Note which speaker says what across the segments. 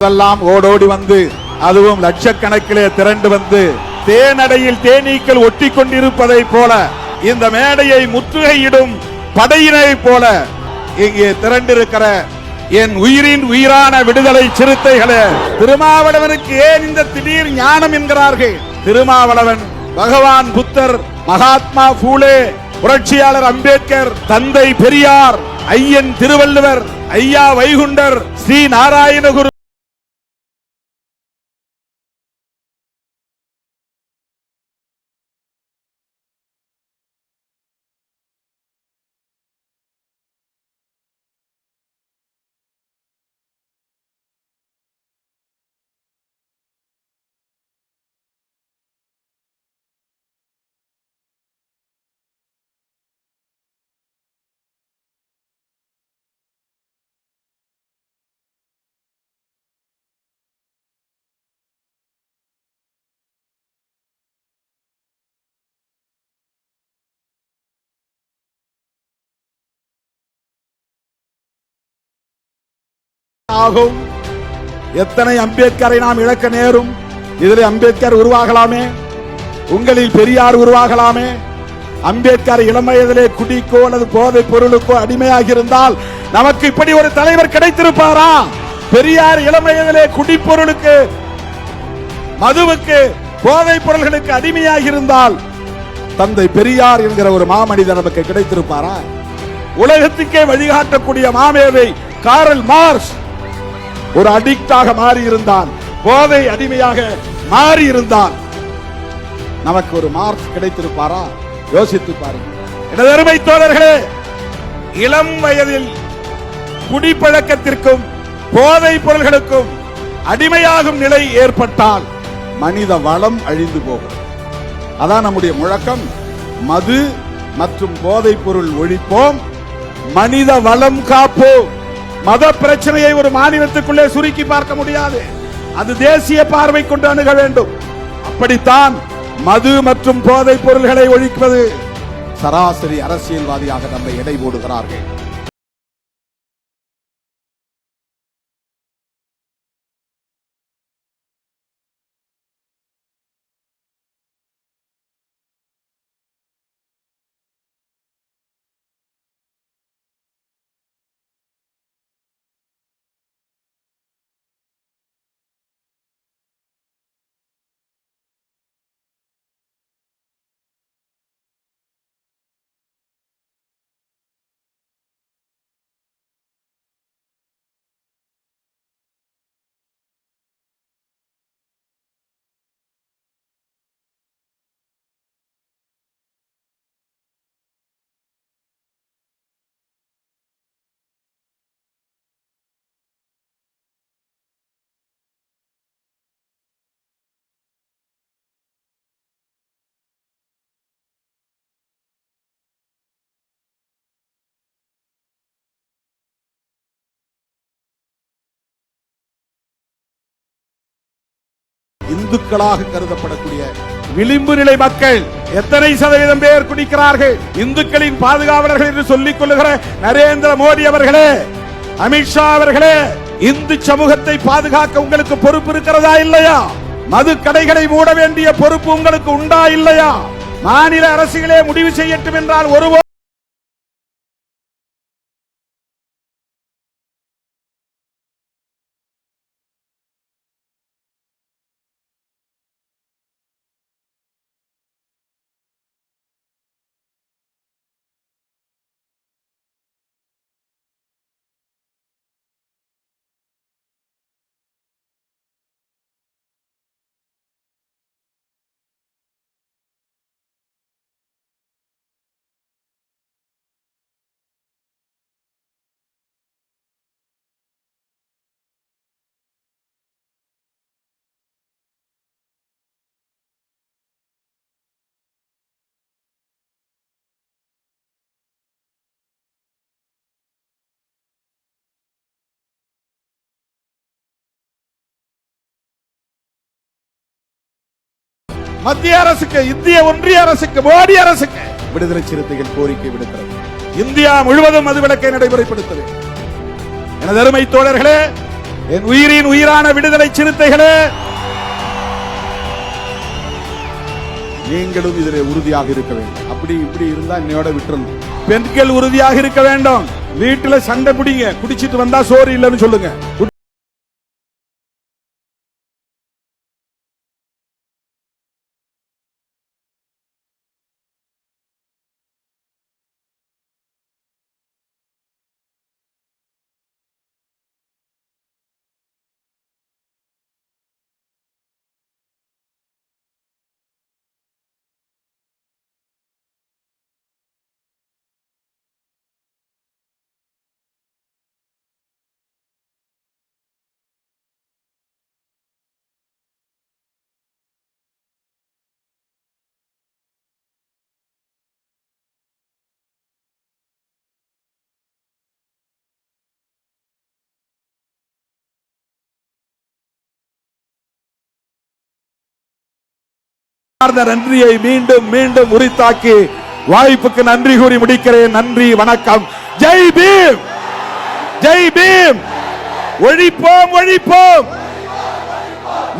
Speaker 1: எல்லாம் ஓடோடி வந்து அதுவும் லட்சக்கணக்கிலே திரண்டு வந்து தேனடையில் தேனீக்கள் ஒட்டி கொண்டிருப்பதை போல இந்த மேடையை முற்றுகையிடும் படையினை போல இங்கே திரண்டிருக்கிற என் உயிரின் உயிரான விடுதலை சிறுத்தைகளே திருமாவளவனுக்கு ஏன் இந்த திடீர் ஞானம் என்கிறார்கள்? திருமாவளவன் பகவான் புத்தர் மகாத்மா பூலே புரட்சியாளர் அம்பேத்கர் தந்தை பெரியார் ஐயன் திருவள்ளுவர் ஐயா வைகுண்டர் ஸ்ரீ நாராயணகுரு ஆகும். எத்தனை அம்பேத்கரை நாம் இழக்க நேரும்? இதில் அம்பேத்கர் உருவாகலாமே. உங்களில் பெரியார் உருவாகலாமே. அம்பேத்கர் இளம் வயதிலே குடிக்கோ அல்லது போதை பொருளுக்கோ அடிமையாக இருந்தால் நமக்கு இப்படி ஒரு தலைவர் கிடைத்திருப்பாரா? பெரியார் இளம் வயதிலே குடிப்பொருளுக்கு மதுவுக்கு போதைப் பொருள்களுக்கு அடிமையாக இருந்தால் தந்தை பெரியார் என்கிற ஒரு மாமனிதர் நமக்கு கிடைத்திருப்பாரா? உலகத்துக்கே வழிகாட்டக்கூடிய மாமேதை காரல் மார்ஸ். ஒரு அடிக்டாக மாறி இருந்தான் போதை அடிமையாக மாறி இருந்தான் நமக்கு ஒரு மார்க் கிடைத்திருப்பாரா? யோசித்து பாருங்க எனது அருமை தோழர்களே இளம் வயதில் குடிப்பழக்கத்திற்கும் போதை பொருள்களுக்கும் அடிமையாகும் நிலை ஏற்பட்டால் மனித வளம் அழிந்து போகும். அதான் நம்முடைய முழக்கம். மது மற்றும் போதைப் பொருள் ஒழிப்போம். மனித வளம் காப்போம். மத பிரச்சனையை ஒரு மாநிலத்துக்குள்ளே சுருக்கி பார்க்க முடியாது. அது தேசிய பார்வை கொண்டு அணுக வேண்டும். அப்படித்தான் மது மற்றும் போதைப் பொருள்களை ஒழிப்பது சராசரி அரசியல்வாதியாக நம்மை எடை போடுகிறார்கள். இந்துக்களாக கருதப்படக்கூடிய விளிம்பு நிலை மக்கள் எத்தனை சதவீதம் பேர் குடிக்கிறார்கள்? இந்துக்களின் பாதுகாவலர்கள் என்று சொல்லிக் கொள்ளுகிற நரேந்திர மோடி அவர்களே அமித்ஷா அவர்களே இந்து சமூகத்தை பாதுகாக்க உங்களுக்கு பொறுப்பு இருக்கிறதா இல்லையா? மது கடைகளை மூட வேண்டிய பொறுப்பு உங்களுக்கு உண்டா இல்லையா? மாநில அரசுகளே முடிவு செய்யட்டும் என்றால் ஒருவர் மத்திய அரசுக்கு இந்திய ஒன்றிய அரசுக்கு மோடி அரசுக்கு. விடுதலை சிறுத்தைகள் கோரிக்கை விடுக்கிறது இந்தியா முழுவதும் மதுவிலக்கை நடைமுறைப்படுத்த வேண்டும் எனது அருமை தோழர்களே என் உயிரின் உயிரான விடுதலை சிறுத்தைகளே நீங்களும் இதிலே உறுதியாக இருக்க வேண்டும். அப்படி இப்படி இருந்தா என்னையோட விட்டுறணும் பெண்கள் உறுதியாக இருக்க வேண்டும். வீட்டுல சண்டை பிடிங்க. குடிச்சிட்டு வந்தா சோறு இல்லைன்னு சொல்லுங்க. சார்ந்த நன்றியை மீண்டும் மீண்டும் உரித்தாக்கி வாய்ப்புக்கு நன்றி கூறி முடிக்கிறேன். நன்றி வணக்கம். ஜெய் பீம்! ஜெய் பீம்! ஒழிப்போம் ஒழிப்போம்!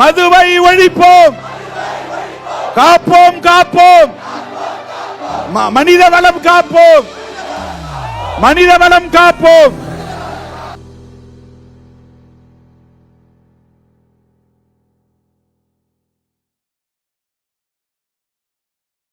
Speaker 1: மதுவை ஒழிப்போம்! காப்போம் காப்போம்! மனித வளம் காப்போம்! மனித வளம் காப்போம்!